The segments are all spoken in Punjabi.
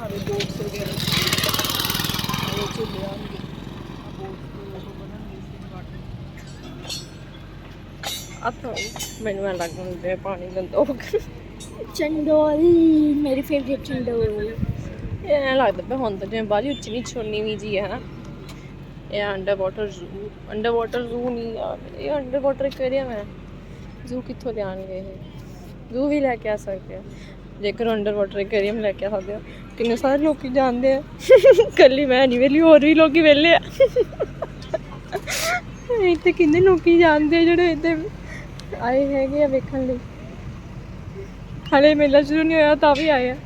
ਸਾਰੇ ਬੋਟਸ ਵਗੈਰਾ। ਸਾਰੇ ਝੂਲੇ ਆਉਣਗੇ। ਬੋਟਸ ਤੋਂ ਉਹ ਬਣਨਗੇ ਸੀ ਵਾਟਰ। ਆਪਾਂ ਮੈਨੂੰ ਐਂ ਲੱਗ ਹੁੰਦਾ ਪਾਣੀ ਗੰਦਾ ਹੋ ਗਿਆ। ਚੰਡੋਲ ਮੇਰੀ ਫੇਵਰੇਟ ਚੰਡੋਲ। ਇਹ ਲੱਗਦਾ ਪਿਆ ਹੁਣ ਤਾਂ ਜਿਵੇਂ ਬਾਲੀ ਉੱਚੀ ਨਹੀਂ ਛੋਨੀ ਵੀ ਜੀ ਹੈ ਨਾ। ਇਹ under water zoo under water zoo ਨਹੀਂ ਇਹ ਅੰਡਰ ਵਾਟਰ ਐਕਵੇਰੀਅਮ ਹੈ। ਜ਼ੂ ਕਿੱਥੋਂ ਲਿਆਣਗੇ ਇਹ? ਜ਼ੂ ਵੀ ਲੈ ਕੇ ਆ ਸਕਦੇ ਆ। ਜੇਕਰ ਅੰਡਰ ਵਾਟਰ ਐਕਵੇਰੀਅਮ ਲੈ ਕੇ ਆ ਸਕਦੇ ਆ ਕਿੰਨੇ ਸਾਰੇ ਲੋਕੀ ਜਾਣਦੇ ਆ। ਕੱਲੀ ਮੈਂ ਨਹੀਂ ਵੇਲੀ, ਹੋਰ ਵੀ ਲੋਕੀ ਵੇਲੇ ਆ। ਇੱਥੇ ਕਿੰਨੇ ਲੋਕੀ ਜਾਣਦੇ ਆ ਜਿਹੜੇ ਇੱਥੇ ਆਏ ਹੈਗੇ ਆ ਵੇਖਣ ਲਈ। ਹਲੇ ਮੇਲਾ ਸ਼ੁਰੂ ਨਹੀਂ ਹੋਇਆ, ਤਾਂ ਵੀ ਆਏ ਆ।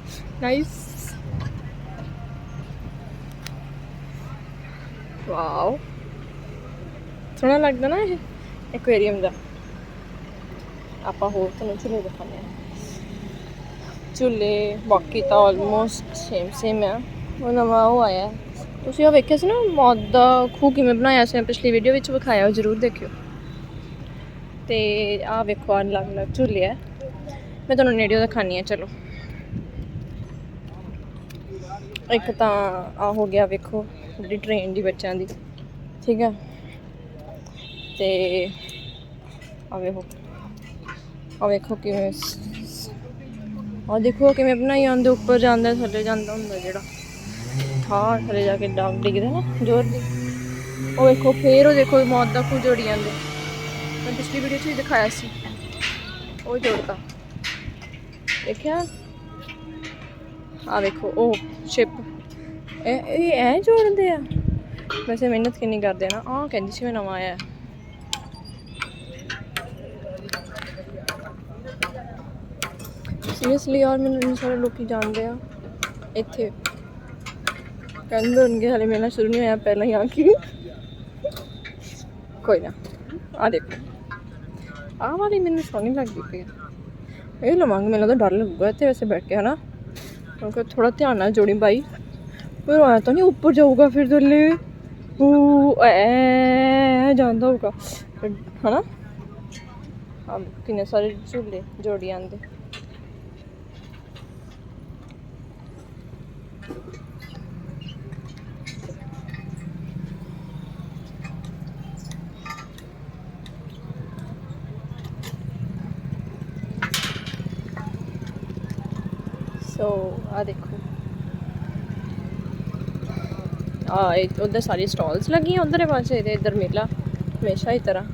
ਨਾਈਸ ਵਾਓ ਸੋਹਣਾ ਲੱਗਦਾ ਨਾ ਇਹ ਐਕੁਆਰੀਅਮ ਦਾ। ਆਪਾਂ ਹੋਰ ਤੁਹਾਨੂੰ ਝੂਲੇ ਦਿਖਾਉਂਦੇ ਆ। ਝੂਲੇ ਬਾਕੀ ਤਾਂ ਆਲਮੋਸਟ ਸੇਮ ਸੇਮ ਆ। ਉਹ ਨਵਾਂ ਉਹ ਆਇਆ। ਤੁਸੀਂ ਉਹ ਵੇਖਿਆ ਸੀ ਨਾ, ਮੌਤ ਦਾ ਖੂਹ ਕਿਵੇਂ ਬਣਾਇਆ ਸੀ? ਪਿਛਲੀ ਵੀਡੀਓ ਵਿੱਚ ਵਿਖਾਇਆ, ਉਹ ਜ਼ਰੂਰ ਦੇਖਿਓ। ਤੇ ਆਹ ਵੇਖੋ, ਆਹ ਅਲੱਗ ਅਲੱਗ ਝੂਲੇ ਆ। ਮੈਂ ਤੁਹਾਨੂੰ ਨੇੜਿਓਂ ਦਿਖਾਣੀ ਆ ਚਲੋ। ਇੱਕ ਤਾਂ ਆ ਹੋ ਗਿਆ, ਵੇਖੋ, ਜਿਹੜੀ ਟ੍ਰੇਨ ਦੀ ਬੱਚਿਆਂ ਦੀ। ਠੀਕ ਹੈ ਤੇ ਆ ਵੇਖੋ। ਆ ਵੇਖੋ ਕਿਵੇਂ ਆ ਦੇਖੋ ਕਿਵੇਂ ਬਣਾਈ ਆਉਂਦੇ ਉੱਪਰ ਜਾਂਦਾ, ਥੱਲੇ ਜਾਂਦਾ ਹੁੰਦਾ ਜਿਹੜਾ। ਥਾਂ ਥੱਲੇ ਜਾ ਕੇ ਡਾਂਗ ਡਿੱਗਦਾ ਨਾ, ਜ਼ੋਰ ਦੀ। ਉਹ ਦੇਖੋ ਫੇਰ ਉਹ ਦੇਖੋ, ਮੌਤ ਦਾ ਖੂਹ ਜੋੜੀ ਜਾਂਦੇ। ਮੈਂ ਪਿਛਲੀ ਵੀਡੀਓ 'ਚ ਵੀ ਦਿਖਾਇਆ ਸੀ। ਉਹ ਜੋੜਦਾ ਦੇਖਿਆ? ਆ ਵੇਖੋ, ਉਹ ਸ਼ਿਪ। ਇਹ ਇਹ ਐ ਜੋੜਦੇ ਆ? ਵੈਸੇ ਮਿਹਨਤ ਕਿੰਨੀ ਕਰਦੇ ਆ ਨਾ। ਆਹ ਕਹਿੰਦੀ ਸੀ ਮੈਂ ਨਵਾਂ ਆਇਆ। ਸੀਰੀਅਸਲੀ ਯਾਰ ਮੈਨੂੰ ਇੰਨੇ ਸਾਰੇ ਲੋਕੀ ਜਾਣਦੇ ਆ। ਇੱਥੇ। ਕਹਿੰਦੇ ਹੋਣਗੇ ਹਲੇ ਮੇਲਾ ਸ਼ੁਰੂ ਨਹੀਂ ਹੋਇਆ ਪਹਿਲਾਂ ਹੀ ਆ ਕੇ ਕੋਈ ਨਾ। ਆ ਦੇਖੋ। ਆਹ ਵਾਲੀ ਮੈਨੂੰ ਸੋਹਣੀ ਲੱਗਦੀ ਪਈ ਆ। ਇਹ ਲਵਾਂਗੇ ਮੈਨੂੰ ਤਾਂ ਡਰ ਲੱਗੂਗਾ ਇੱਥੇ ਵੈਸੇ ਬੈਠ ਕੇ ਹਨਾ? ਕਿਉਂਕਿ ਥੋੜਾ ਧਿਆਨ ਨਾਲ ਜੋੜੀ ਬਾਈ ਪਰ ਆਇਆ ਤਾਂ ਨਹੀਂ ਉੱਪਰ ਜਾਊਗਾ ਫਿਰ ਥੱਲੇ ਉਹ ਐ ਜਾਂਦਾ ਹੋਊਗਾ। ਫਿਰ, ਹਨਾ? ਆ ਕਿੰਨੇ ਸਾਰੇ ਝੂਲੇ ਜੋੜੀ ਆਂਦੇ। ਸੋ ਆ ਦੇਖੋ। ਆ ਇਹ ਉਧਰ ਸਾਰੀ ਸਟਾਲਸ ਲੱਗੀਆਂ ਉਧਰ ਪਾਸੇ ਤੇ ਇੱਧਰ ਮੇਲਾ, ਹਮੇਸ਼ਾ ਹੀ ਤਰ੍ਹਾਂ।